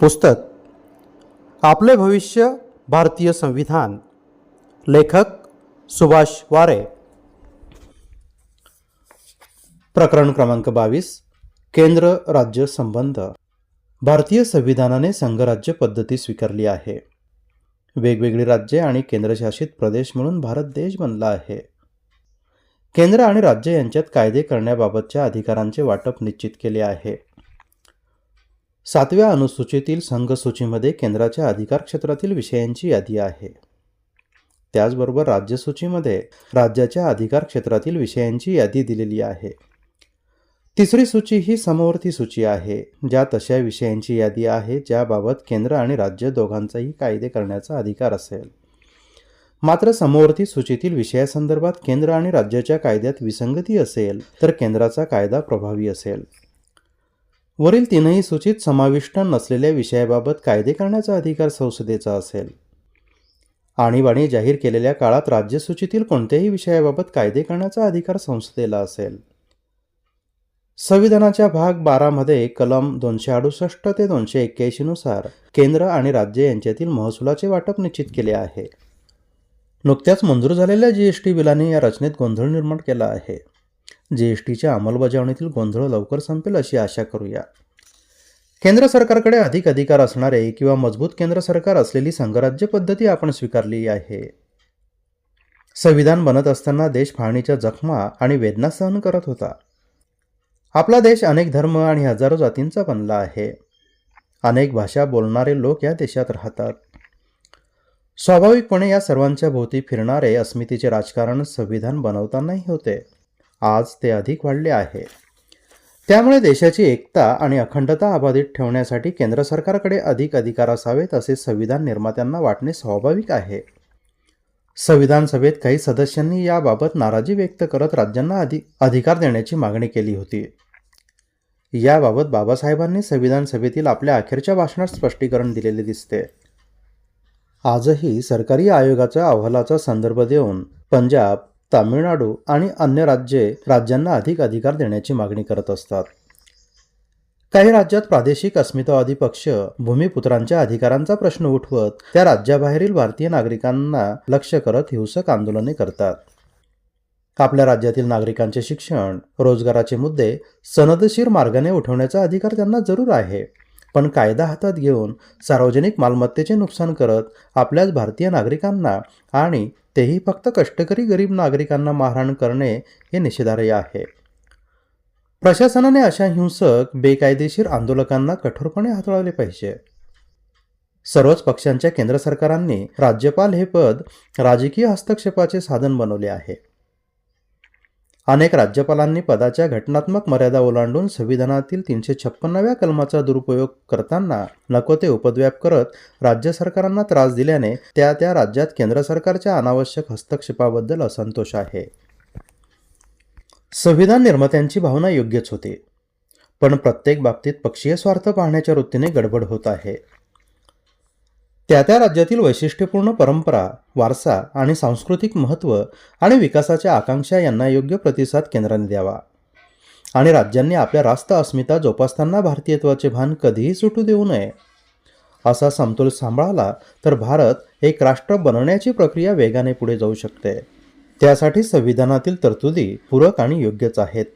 पुस्तक आपले भविष्य भारतीय संविधान लेखक सुभाष वारे. प्रकरण क्रमांक बावीस केंद्र राज्य संबंध. भारतीय संविधानाने संघराज्य पद्धती स्वीकारली आहे. वेगवेगळी राज्ये आणि केंद्रशासित प्रदेश म्हणून भारत देश बनला आहे. केंद्र आणि राज्य यांच्यात कायदे करण्याबाबतच्या अधिकारांचे वाटप निश्चित केले आहे. सातव्या अनुसूचीतील संघसूचीमध्ये केंद्राच्या अधिकार क्षेत्रातील विषयांची यादी आहे. त्याचबरोबर राज्यसूचीमध्ये राज्याच्या अधिकार क्षेत्रातील विषयांची यादी दिलेली आहे. तिसरी सूची ही समवर्ती सूची आहे ज्यात अशा विषयांची यादी आहे ज्याबाबत केंद्र आणि राज्य दोघांचाही कायदे करण्याचा अधिकार असेल. मात्र समवर्ती सूचीतील विषयासंदर्भात केंद्र आणि राज्याच्या कायद्यात विसंगती असेल तर केंद्राचा कायदा प्रभावी असेल. वरील तीनही सूचित समाविष्ट नसलेल्या विषयाबाबत कायदे करण्याचा अधिकार संसदेचा असेल. आणीबाणी जाहीर केलेल्या काळात राज्यसूचीतील कोणत्याही विषयाबाबत कायदे करण्याचा अधिकार संसदेला असेल. संविधानाच्या भाग बारामध्ये कलम दोनशे अडुसष्ट ते दोनशे एक्क्याऐंशीनुसार केंद्र आणि राज्य यांच्यातील महसुलाचे वाटप निश्चित केले आहे. नुकत्याच मंजूर झालेल्या जी एस टी बिलाने या रचनेत गोंधळ निर्माण केला आहे. जी एस टीच्या अंमलबजावणीतील गोंधळ लवकर संपेल अशी आशा करूया. केंद्र सरकारकडे अधिक अधिकार असणारे किंवा मजबूत केंद्र सरकार असलेली संघराज्य पद्धती आपण स्वीकारली आहे. संविधान बनत असताना देश फाळणीच्या जखमा आणि वेदना सहन करत होता. आपला देश अनेक धर्म आणि हजारो जातींचा बनला आहे. अनेक भाषा बोलणारे लोक या देशात राहतात. स्वाभाविकपणे या सर्वांच्या भोवती फिरणारे अस्मितेचे राजकारण संविधान बनवतानाही होते. आज ते अधिक वाढले आहे. त्यामुळे देशाची एकता आणि अखंडता अबाधित ठेवण्यासाठी केंद्र सरकारकडे अधिक अधिकार असावेत असे संविधान निर्मात्यांना वाटणे स्वाभाविक आहे. संविधान सभेत काही सदस्यांनी याबाबत नाराजी व्यक्त करत राज्यांना अधि अधिकार देण्याची मागणी केली होती. याबाबत बाबासाहेबांनी संविधान सभेतील आपल्या अखेरच्या भाषणात स्पष्टीकरण दिलेले दिसते. आजही सरकारी आयोगाच्या अहवालाचा संदर्भ देऊन पंजाब तामिळनाडू आणि अन्य राज्ये राज्यांना अधिक अधिकार देण्याची मागणी करत असतात. काही राज्यात प्रादेशिक अस्मितावादी पक्ष भूमिपुत्रांच्या अधिकारांचा प्रश्न उठवत त्या राज्याबाहेरील भारतीय नागरिकांना लक्ष्य करत हिंसक आंदोलने करतात. आपल्या राज्यातील नागरिकांचे शिक्षण रोजगाराचे मुद्दे सनदशीर मार्गाने उठवण्याचा अधिकार त्यांना जरूर आहे. पण कायदा हातात घेऊन सार्वजनिक मालमत्तेचे नुकसान करत आपल्याच भारतीय नागरिकांना आणि तेही फक्त कष्टकरी गरीब नागरिकांना मारहाण करणे हे निषेधार्ह आहे. प्रशासनाने अशा हिंसक बेकायदेशीर आंदोलकांना कठोरपणे हाताळले पाहिजे. सर्वच पक्षांच्या केंद्र सरकारांनी राज्यपाल हे पद राजकीय हस्तक्षेपाचे साधन बनवले आहे. अनेक राज्यपालांनी पदाच्या घटनात्मक मर्यादा ओलांडून संविधानातील तीनशे छप्पन्नाव्या कलमाचा दुरुपयोग करताना नको ते उपद्व्याप करत राज्य सरकारांना त्रास दिल्याने त्या त्या राज्यात केंद्र सरकारच्या अनावश्यक हस्तक्षेपाबद्दल असंतोष आहे. संविधान निर्मात्यांची भावना योग्यच होती. पण प्रत्येक बाबतीत पक्षीय स्वार्थ पाहण्याच्या वृत्तीने गडबड होत आहे. त्या त्या राज्यातील वैशिष्ट्यपूर्ण परंपरा वारसा आणि सांस्कृतिक महत्त्व आणि विकासाच्या आकांक्षा यांना योग्य प्रतिसाद केंद्राने द्यावा. आणि राज्यांनी आपल्या रास्त अस्मिता जोपासताना भारतीयत्वाचे भान कधीही सुटू देऊ नये. असा समतोल सांभाळला तर भारत एक राष्ट्र बनवण्याची प्रक्रिया वेगाने पुढे जाऊ शकते. त्यासाठी संविधानातील तरतुदी पूरक आणि योग्यच आहेत.